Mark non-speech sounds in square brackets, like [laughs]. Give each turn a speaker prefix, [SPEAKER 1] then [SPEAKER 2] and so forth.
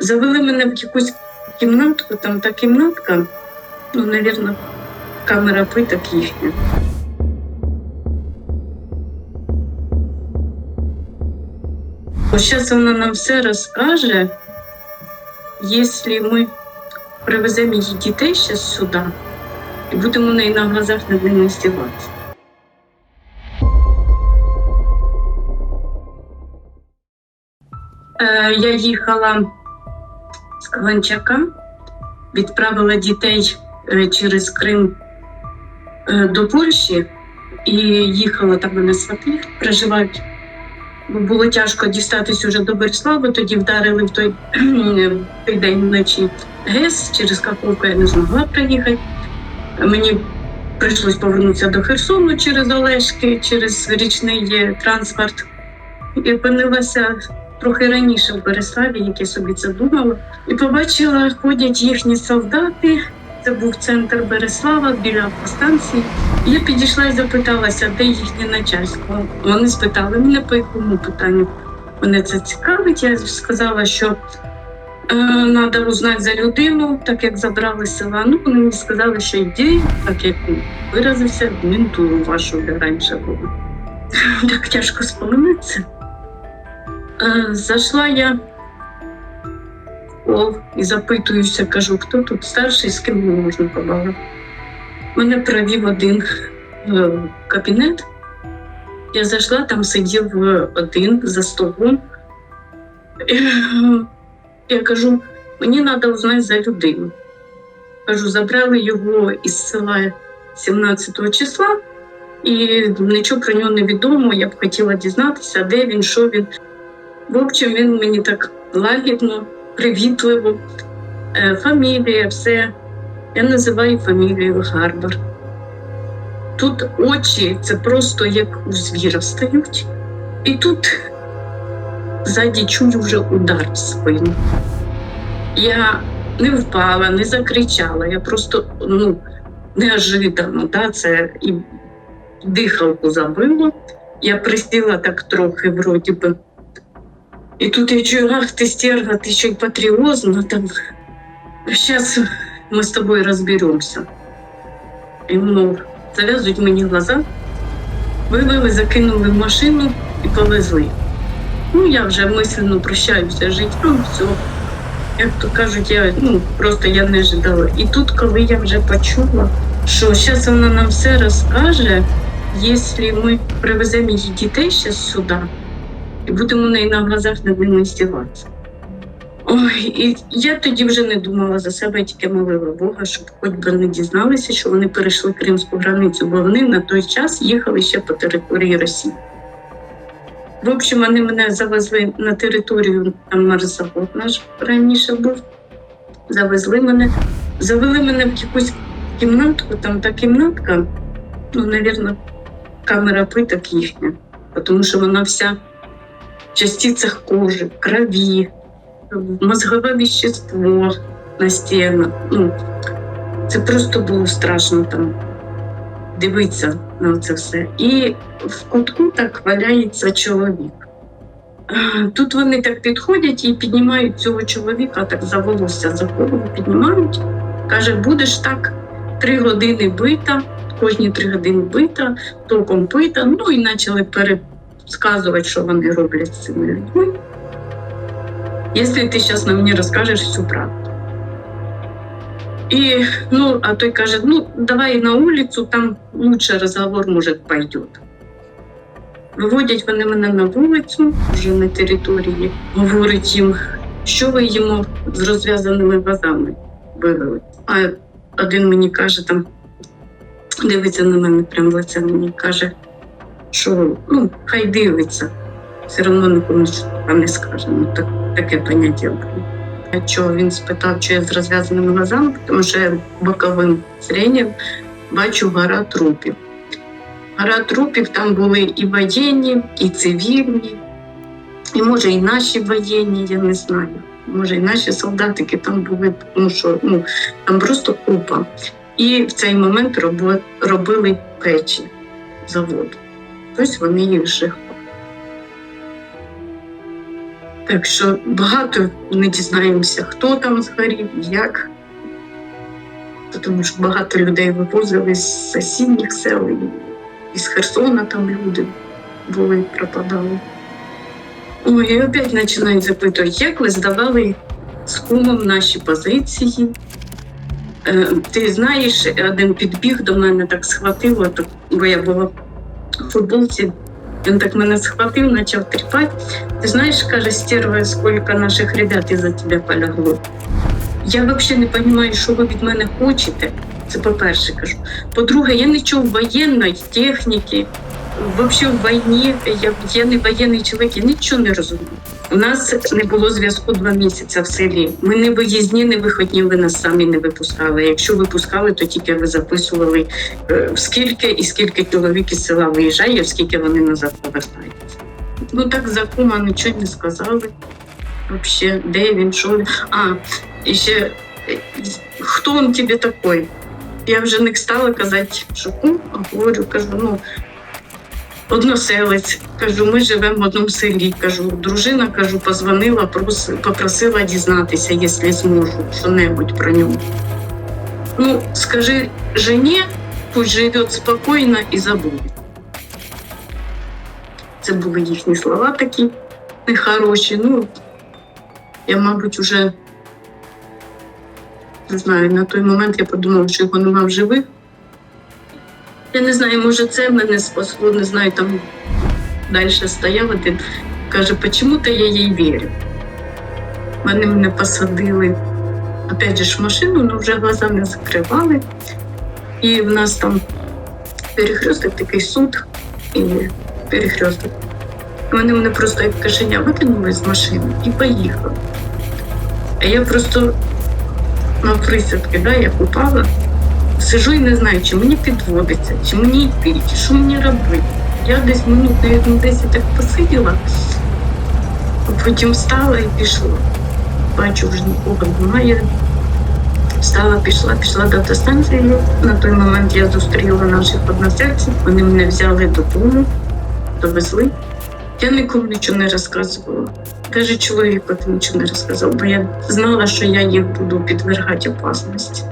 [SPEAKER 1] Завели мене в якусь кімнатку, там та кімнатка, ну, навірно, камера питок їхня. Зараз вона нам все розкаже, якщо ми привеземо її дітей зараз сюди і будемо неї на глазах над ними здіватися. Е, я їхала з Каланчака, відправила дітей е, через Крим е, до Польщі і їхала там мене свати проживають. Бо було тяжко дістатись уже до Берслави, тоді вдарили в той, [clears throat] в той день вночі ГЕС, через Каховку я не змогла приїхати. Мені прийшлось повернутися до Херсону через Олешки, через річний е, транспорт. І опинилася трохи раніше в Береславі, як я собі це думала. І побачила, ходять їхні солдати. Це був центр Береслава біля автостанції. Я підійшла і запиталася, де їхнє начальство. Вони спитали мене по якому питанню. Мене це цікавить. Я сказала, що треба узнати за людину, так як забрали села. Ну, вони мені сказали, що йди, так як виразився, в ментуру вашу де раніше було. [laughs] Так тяжко споминатися. Е, Зайшла я хол і запитуюся, кажу, хто тут старший, з ким можна побалити. Мене провів один е, кабінет. Я зайшла, там сидів е, один за столом. Е, Я кажу, мені треба узнати за людину. Кажу, забрали його із села 17 числа, і нічого про нього не відомо. Я б хотіла дізнатися, де він, що він. В общем, він мені так лагідно, привітливо. Е, Фамілія, все. Я називаю фамілію Гарбар. Тут очі це просто як у звіра стають. І тут ззаді чую вже удар в спину. Я не впала, не закричала, я просто ну, неожиданно, да, це і дихалку забило. Я присіла так трохи, вроді би. І тут я чую, ах, ти стерва, ти ще й патріозна там. Зараз ми з тобою розберемося. І ну, зав'язують мені глаза, вивели, закинули в машину і повезли. Ну, я вже мислено прощаюся з життям, все. Як то кажуть, я ну, просто я не ожидала. І тут, коли я вже почула, що зараз вона нам все розкаже, якщо ми привеземо її дітей зараз сюди, і будемо неї на глазах над ними здіватися. Ой, і я тоді вже не думала за себе, я тільки молила Бога, щоб хоч би не дізналися, що вони перейшли кримську границю, бо вони на той час їхали ще по території Росії. В общем, вони мене завезли на територію, там марзавод наш раніше був. Завезли мене, завели мене в якусь кімнатку, там та кімнатка, ну, навірно, камера питок їхня, тому що вона вся в частицях кожи, крові, мозгове вещество на стінах. Ну, це просто було страшно там дивитися на це все. І в кутку так валяється чоловік. Тут вони так підходять і піднімають цього чоловіка, так за волосся за голову піднімають. Каже, будеш так три години бита, кожні три години бита, током бита. Ну і почали пересказувати, що вони роблять з цими людьми. Якщо ти зараз на мені розкажеш всю правду. І, ну, а той каже, ну, давай на вулицю, там лучше розговор, може, пойдет. Виводять вони мене на вулицю, вже на території, говорить їм, що ви їмо з розв'язаними глазами вивели. А один мені каже, там дивиться на мене прямо в лице, мені каже, що ну, хай дивиться, все одно нікому не скаже. Ну, так, таке поняття було. Чого він спитав, чи я з розв'язаними глазами, тому що я боковим зренням бачу гора трупів. Гора трупів там були і воєнні, і цивільні, і може і наші воєнні, я не знаю. Може, і наші солдатики там були, тому що ну, там просто купа. І в цей момент робили печі заводу. Тобто вони їх. Так що багато не дізнаємося, хто там згорів, як. Тому що багато людей вивозили з сусідніх сел, і із Херсона там люди були, пропадали. Ой, і опять починають запитувати, як ви здавали з кумом наші позиції. Е, ти знаєш, один підбіг до мене так схватило, бо я була в футболці. Він так мене схватив, почав тріпати. Ти знаєш, каже, стерва, скільки наших ребят із-за тебе полягло. Я взагалі не розумію, що ви від мене хочете. Це по-перше кажу. По-друге, я не чув воєнної техніки, взагалі в війні, я, я не воєнний чоловік, я нічого не розумію. У нас не було зв'язку два місяці в селі. Ми не виїзні, не виходні, ви нас самі не випускали. Якщо випускали, то тільки ви записували е, скільки і скільки чоловік із села виїжджає, скільки вони назад повертаються. Ну так за кума нічого не сказали. Вообще, де він, що він. А, і ще е, хто він тобі такий? Я вже не стала казати, що кум, а говорю, кажу, ну односелець. Кажу, ми живемо в одному селі. Кажу, дружина кажу, позвонила, попросила дізнатися, якщо зможу, що-небудь про нього. Ну, скажи жені, пусть живе спокійно і забуде. Це були їхні слова такі нехороші. Ну, я, мабуть, уже не знаю, на той момент я подумала, що його нема в живих. Я не знаю, може, це мене спасло, не знаю, там далі стояв один. Каже, чому-то я їй вірю. Вони мене посадили, опять же, в машину, але вже глаза не закривали. І в нас там перехресток такий суд і перехресток. Вони мене просто як кишеня викинули з машини і поїхали. А я просто на присядки, да, як упала, сижу і не знаю, чи мені підводиться, чи мені йти, чи що мені робити. Я десь минут, навіть 10 так посиділа, а потім встала і пішла. Бачу, вже нікого немає. Встала, пішла, пішла до автостанції. На той момент я зустріла наших односельців. Вони мене взяли додому, довезли. Я нікому нічого не розказувала. Каже, чоловіку нічого не розказав, бо я знала, що я їх буду підвергати опасності.